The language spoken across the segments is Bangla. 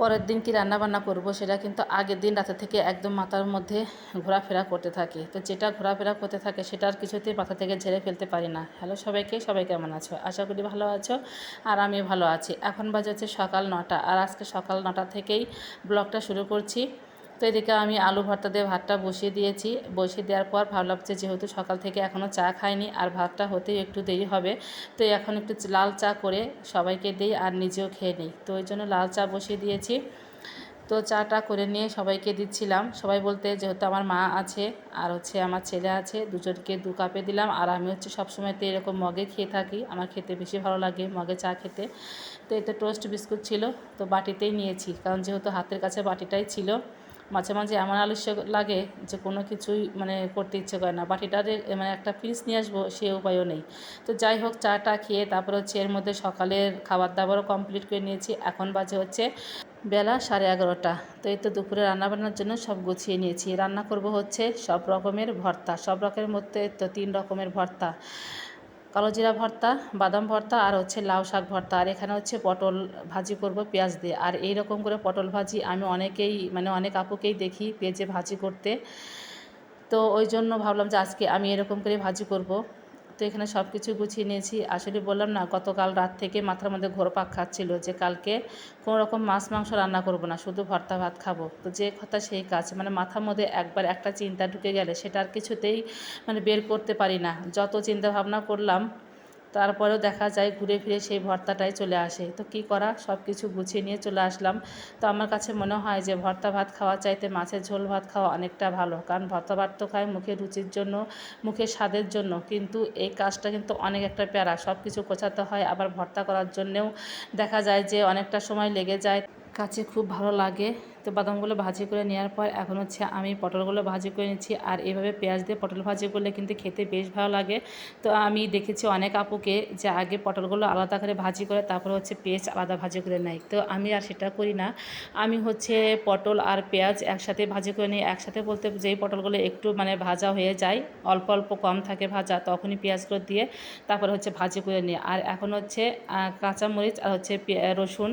পরের দিন কি রান্নাবান্না করব সেটা কিন্তু আগের দিন রাতে থেকে একদম মাথার মধ্যে ঘোরাফেরা করতে থাকে। তো যেটা ঘোরাফেরা করতে থাকে সেটা আর কিছুতেই মাথা থেকে ঝেড়ে ফেলতে পারি না। হ্যালো সবাইকে, সবাই কেমন আছো? আশা করি ভালো আছো আর আমি ভালো আছি। এখন বাজে হচ্ছে সকাল নটা। আর আজকে সকাল নটা থেকেই ব্লগটা শুরু করছি। তো এদিকে আমি আলু ভর্তা দিয়ে ভাতটা বসিয়ে দিয়েছি। বসিয়ে দেওয়ার পর ভাবলাম যে যেহেতু সকাল থেকে এখনও চা খাইনি আর ভাতটা হতেই একটু দেরি হবে, তো এখন একটু লাল চা করে সবাইকে দিই আর নিজেও খেয়ে নিই। তো ওই জন্য লাল চা বসিয়ে দিয়েছি। তো চাটা করে নিয়ে সবাইকে দিচ্ছিলাম। সবাই বলতে যেহেতু আমার মা আছে আর হচ্ছে আমার ছেলে আছে, দুজনকে দু কাপে দিলাম আর আমি হচ্ছে সবসময়তে এরকম মগে খেয়ে থাকি। আমার খেতে বেশি ভালো লাগে মগে চা খেতে। তো এতে টোস্ট বিস্কুট ছিল, তো বাটিতেই নিয়েছি। কারণ যেহেতু হাতের কাছে বাটিটাই ছিল মাঝে মাঝে এমন আলস্য লাগে যে কোনো কিছুই মানে করতে ইচ্ছে করে না। বাটিটারে মানে একটা ফ্রিজ নিয়ে আসব, সে উপায়ও নেই। তো যাই হোক, চাটা খেয়ে তারপর হচ্ছে এর মধ্যে সকালের খাবার দাবারও কমপ্লিট করে নিয়েছি। এখন বাজে হচ্ছে বেলা সাড়ে এগারোটা। তো এই তো দুপুরে রান্নাবান্নার জন্য সব গুছিয়ে নিয়েছি। রান্না করব হচ্ছে সব রকমের ভর্তা। সব রকমের মধ্যে তো তিন রকমের ভর্তা। কালো জিরা ভর্তা, বাদাম ভর্তা আর হচ্ছে লাউ শাক ভর্তা। আর এখানে হচ্ছে পটল ভাজি করব পেঁয়াজ দিয়ে। আর এই রকম করে পটল ভাজি আমি অনেকেই মানে অনেক আপুকেই দেখি পেঁয়াজে ভাজি করতে। তো ওই জন্য ভাবলাম যে আজকে আমি এরকম করে ভাজি করব। তো এখানে সব কিছু গুছিয়ে নিয়েছি। আসলে বললাম না, গতকাল রাত থেকে মাথার মধ্যে ঘোরপাক খাচ্ছিল যে কালকে কোনো রকম মাছ মাংস রান্না করব না, শুধু ভর্তা ভাত খাব। তো যে কথা সেই কাজ মানে মাথার মধ্যে একবার একটা চিন্তা ঢুকে গেলে সেটা আর কিছুতেই মানে বের করতে পারি না। যত চিন্তা ভাবনা করলাম তারপরেও দেখা যায় ঘুরে ফিরে সেই ভর্তাটাই চলে আসে। তো কি করা? সব কিছু গুছিয়ে নিয়ে চলে আসলাম। তো আমার কাছে মনে হয় যে ভর্তা ভাত খাওয়া চাইতে মাছের ঝোল ভাত খাওয়া অনেকটা ভালো। কারণ ভর্তা ভাত তো খায় মুখের রুচির জন্য মুখের স্বাদের জন্য। কিন্তু এই কাজটা কিন্তু অনেক একটা প্যারা। সব কিছু গোছাতে হয়, আবার ভর্তা করার জন্যেও দেখা যায় যে অনেকটা সময় লেগে যায়। কাছে খুব ভালো লাগে। তো বাদামগুলো ভাজি করে নেওয়ার পর এখন হচ্ছে আমি পটলগুলো ভাজি করে নিচ্ছি। আর এভাবে পেঁয়াজ দিয়ে পটল ভাজি করলে কিন্তু খেতে বেশ ভালো লাগে। তো আমি দেখেছি অনেক আপুকে যে আগে পটলগুলো আলাদা করে ভাজি করে তারপর হচ্ছে পেঁয়াজ আলাদা ভাজি করে নেয়। তো আমি আর সেটা করি না। আমি হচ্ছে পটল আর পেঁয়াজ একসাথে ভাজি করে নিই। একসাথে বলতে যেই পটলগুলো একটু মানে ভাজা হয়ে যায়, অল্প অল্প কম থাকে ভাজা, তখনই পেঁয়াজগুলো দিয়ে তারপর হচ্ছে ভাজি করে নিই। আর এখন হচ্ছে কাঁচামরিচ আর হচ্ছে রসুন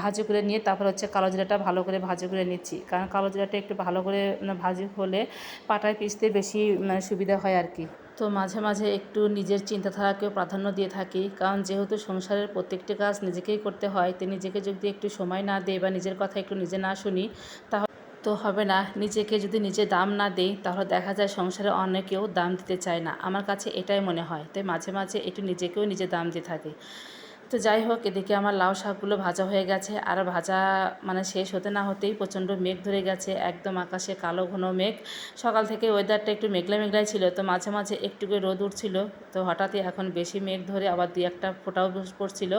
ভাজি করে নিয়ে তারপর হচ্ছে কালো জিরাটা ভালো করে ভাজি করে নিচ্ছি। কারণ কালো জিরাটা একটু ভালো করে মানে ভাজি হলে পাটায় পিসতে বেশি মানে সুবিধা হয় আর কি তো মাঝে মাঝে একটু নিজের চিন্তাধারাকেও প্রাধান্য দিয়ে থাকি। কারণ যেহেতু সংসারের প্রত্যেকটি কাজ নিজেকেই করতে হয়, তো নিজেকে যদি একটু সময় না দেয় বা নিজের কথা একটু নিজে না শুনি, তাহলে তো হবে না। নিজেকে যদি নিজে দাম না দেই, তাহলে দেখা যায় সংসারে অনেকেও দাম দিতে চায় না। আমার কাছে এটাই মনে হয়। তাই মাঝে মাঝে একটু নিজেকেও নিজে দাম দিয়ে থাকে। তো যাই হোক, এদিকে আমার লাউ শাকগুলো ভাজা হয়ে গেছে। আর ভাজা মানে শেষ হতে না হতেই প্রচণ্ড মেঘ ধরে গেছে, একদম আকাশে কালো ঘন মেঘ। সকাল থেকে ওয়েদারটা একটু মেঘলা মেঘলাই ছিল, তো মাঝে মাঝে একটু করে রোদ উঠছিল। তো হঠাৎই এখন বেশি মেঘ ধরে আবার দুই একটা ফোটাও পড়ছিল।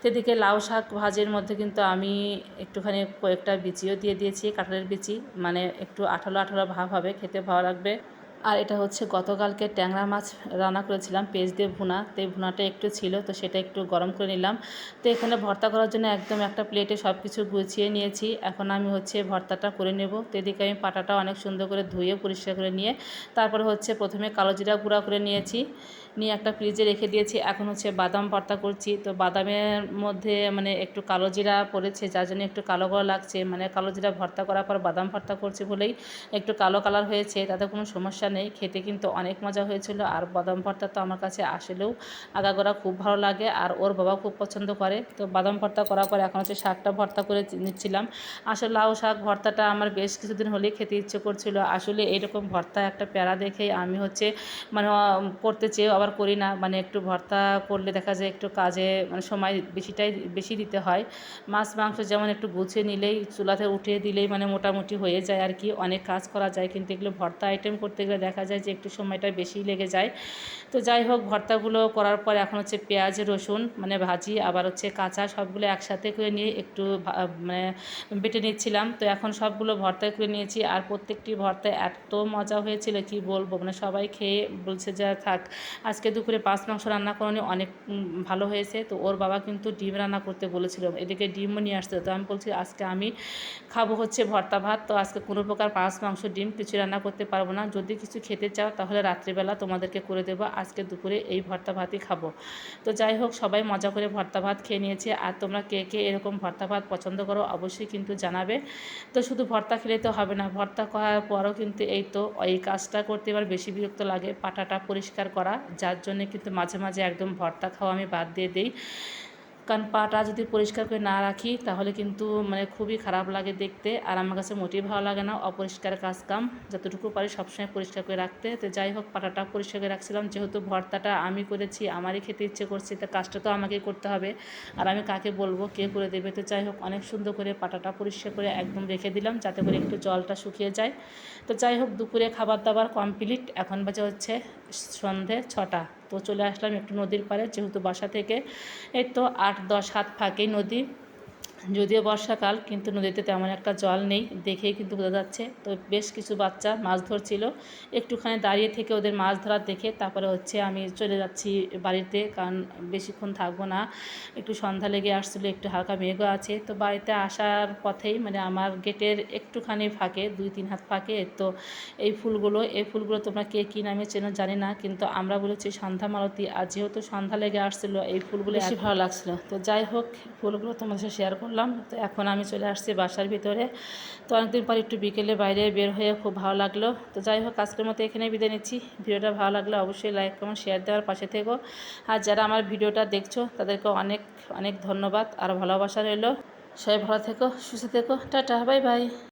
তো এদিকে লাউ শাক ভাজের মধ্যে কিন্তু আমি একটুখানি কয়েকটা বিচিও দিয়ে দিয়েছি, কাঁঠালের বিচি। মানে একটু আঠালো আঠালো ভাব হবে, খেতে ভালো লাগবে। আর এটা হচ্ছে গতকালকে ট্যাংরা মাছ রান্না করেছিলাম, পেঁয়াজ দিয়ে ভুনা। তো ভুনাটা একটু ছিল, তো সেটা একটু গরম করে নিলাম। তো এখানে ভর্তা করার জন্য একদম একটা প্লেটে সব কিছু গুছিয়ে নিয়েছি। এখন আমি হচ্ছে ভর্তাটা করে নেব। তো এদিকে আমি পাটাটা অনেক সুন্দর করে ধুয়ে পরিষ্কার করে নিয়ে, তারপরে হচ্ছে প্রথমে কালো জিরা গুঁড়া করে নিয়েছি। নিয়ে একটা ফ্রিজে রেখে দিয়েছি। এখন হচ্ছে বাদাম ভর্তা করছি। তো বাদামের মধ্যে মানে একটু কালো জিরা পড়েছে, যার জন্য একটু কালো কালো লাগছে। মানে কালো জিরা ভর্তা করার পর বাদাম ভর্তা করছি বলেই একটু কালো কালার হয়েছে, তাতে কোনো সমস্যা নেই। খেতে কিন্তু অনেক মজা হয়েছিল। আর বাদাম ভর্তা তো আমার কাছে আসলেও আগাগোড়া খুব ভালো লাগে আর ওর বাবা খুব পছন্দ করে। তো বাদাম ভর্তা করার পর এখন হচ্ছে শাকটা ভর্তা করে নিচ্ছিলাম। আসলে লাউ শাক ভর্তাটা আমার বেশ কিছুদিন হলেই খেতে ইচ্ছে করছিল। আসলে এইরকম ভর্তা একটা প্যারা দেখেই আমি হচ্ছে মানে করতে চেয়ে আবার করি না মানে একটু ভর্তা করলে দেখা যায় একটু কাজে মানে সময় বেশিটাই, বেশি দিতে হয়। মাছ, মাংস যেমন একটু গুছিয়ে নিলেই, চুলাতে উঠিয়ে দিলেই মানে মোটামুটি হয়ে যায় আর কি, অনেক কাজ করা যায়। কিন্তু এগুলো ভর্তা আইটেম করতে গেলে দেখা যায় যে একটু সময়টা বেশি লেগে যায়। তো যাই হোক, ভর্তাগুলো করার পর এখন হচ্ছে পেঁয়াজ, রসুন মানে ভাজি, আবার হচ্ছে কাঁচা সবগুলো একসাথে করে নিয়ে একটু মানে বেটে নিচ্ছিলাম। তো এখন সবগুলো ভর্তায় করে নিয়েছি আর প্রত্যেকটি ভর্তায় এত মজা হয়েছিল, কি বলব? মানে সবাই খেয়ে বলছে যে থাক। আজকে দুপুরে পাঁচ মাংস রান্না করানি অনেক ভালো হয়েছে। তো ওর বাবা কিন্তু ডিম রান্না করতে বলেছিল, এদিকে ডিমও নিয়ে আসতে। তো আমি বলছি, আজকে আমি খাব হচ্ছে ভর্তা ভাত। তো আজকে কোনো প্রকার পাঁচ মাংস ডিম কিছু রান্না করতে পারব না। যদি কিছু খেতে চাও তাহলে রাত্রিবেলা তোমাদেরকে করে দেবো। আজকে দুপুরে এই ভর্তা ভাতই খাব। তো যাই হোক, সবাই মজা করে ভর্তা ভাত খেয়ে নিয়েছে। আর তোমরা কে কে এরকম ভর্তা ভাত পছন্দ করো অবশ্যই কিন্তু জানাবে। তো শুধু ভর্তা খেলে তো হবে না, ভর্তা করার পরও কিন্তু এই তো, এই কাজটা করতে এবার বেশি বিরক্ত লাগে। পাটাটা পরিষ্কার করা যার জন্যে কিন্তু মাঝে মাঝে একদম ভর্তা খাওয়া আমি বাদ দিয়ে দিই। কারণ পাটা যদি পরিষ্কার করে না রাখি, তাহলে কিন্তু মানে খুবই খারাপ লাগে দেখতে। আর আমার কাছে মোটেই ভালো লাগে না অপরিষ্কার কাজ কাম, যতটুকু পারি সবসময় পরিষ্কার করে রাখতে। তো যাই হোক, পাটাটা পরিষ্কার করে রাখছিলাম। যেহেতু ভর্তাটা আমি করেছি, আমারই খেতে ইচ্ছে করছে, তো কাজটা তো আমাকেই করতে হবে। আর আমি কাকে বলব, কে করে দেবে? তো যাই হোক, অনেক সুন্দর করে পাটাটা পরিষ্কার করে একদম রেখে দিলাম, যাতে করে একটু জলটা শুকিয়ে যায়। তো যাই হোক, দুপুরে খাবার দাবার কমপ্লিট। এখন বাজে হচ্ছে সন্ধে ছটা। তো চলে আসলাম একটু নদীর পাড়ে, যেহেতু বাসা থেকে। এই তো আট, দশ হাত ফাঁকেই নদী। যদিও বর্ষাকাল কিন্তু নদীতে তেমন একটা জল নেই দেখেই কিন্তু বোঝা যাচ্ছে। তো বেশ কিছু বাচ্চা মাছ ধরছিল। একটুখানি দাঁড়িয়ে থেকে ওদের মাছ ধরা দেখে তারপরে হচ্ছে আমি চলে যাচ্ছি বাড়িতে কারণ বেশিক্ষণ থাকব না। একটু সন্ধ্যা লেগে আসছিল একটু হালকা মেঘও আছে। তো বাড়িতে আসার পথেই মানে আমার গেটের একটুখানি ফাঁকে দুই তিন হাত ফাঁকে তো এই ফুলগুলো এই ফুলগুলো তোমরা কে কী নামে চেনো জানি না কিন্তু আমরা বলেছি সন্ধ্যা মালতী। আর যেহেতু সন্ধ্যা লেগে আসছিল এই ফুলগুলো বেশি ভালো লাগছিল। তো যাই হোক ফুলগুলো তোমাদের সাথে শেয়ার করলাম। তো এখন আমি চলে আসছি বাসার ভিতরে। তো অনেকদিন পর একটু বিকেলে বাইরে বের হয়ে খুব ভালো লাগল। তো যাই হোক, আজকের মতো এখানে বিদায় নিচ্ছি। ভিডিওটা ভালো লাগলে অবশ্যই লাইক কমেন্ট শেয়ার দেওয়ার পাশে থেকো। আর যারা আমার ভিডিওটা দেখছ, তাদেরকে অনেক অনেক ধন্যবাদ। আর ভালোবাসা রইল। সবাই ভালো থেকো, সুস্থ থেকো। Tata bye bye